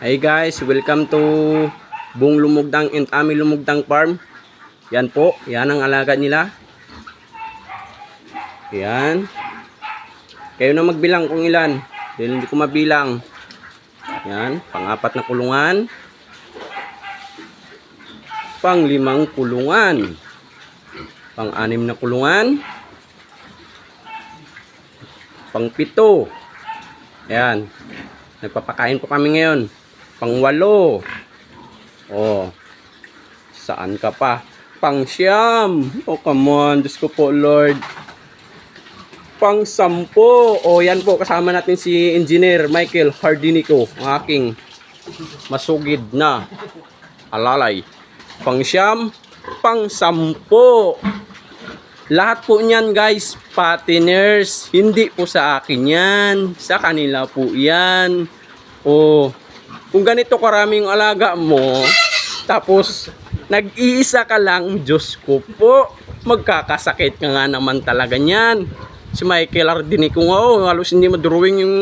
Hey guys, welcome to Bung Lumugdang and Ami Lumugdang Farm. Yan po, yan ang alaga nila. Yan. Kayo na magbilang kung ilan. Dahil hindi ko mabilang. Yan, pang-apat na kulungan. Pang-limang kulungan. Pang-anim na kulungan. Pang-pito. Yan. Nagpapakain po kami ngayon. Pangwalo. Oh. Saan ka pa? Pang siyam. Oh, come on. Diyos ko po, Lord. Pang sampo. Oh, yan po. Kasama natin si Engineer Michael Hardinico. Ang aking masugid na alalay. Pang siyam. Pang sampo. Lahat po niyan guys, patiners. Hindi po sa akin yan. Sa kanila po yan. O, kung ganito karaming alaga mo, tapos nag-iisa ka lang, Diyos ko po, magkakasakit ka nga naman talaga niyan. Si Michael Ardinico nga, oh, halos hindi madrawing yung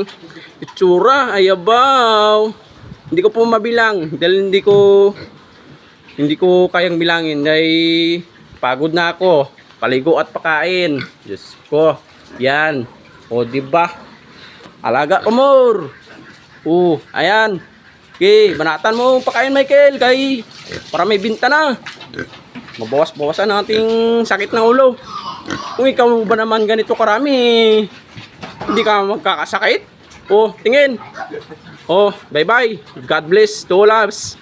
itsura. Ayabaw. Hindi ko po mabilang dahil hindi ko hindi ko kayang bilangin dahil pagod na ako. Paligo at pakain. Diyos ko. Yan. O, di ba? Alaga ko more. Oo, ayan. Okay, banatan mo pakain Michael kay para may binta na. Mabawas-bawasan ang ating sakit ng ulo. Kung ikaw ba naman ganito karami, hindi ka magkakasakit. Oh, tingin. Oh, bye-bye. God bless. To loves.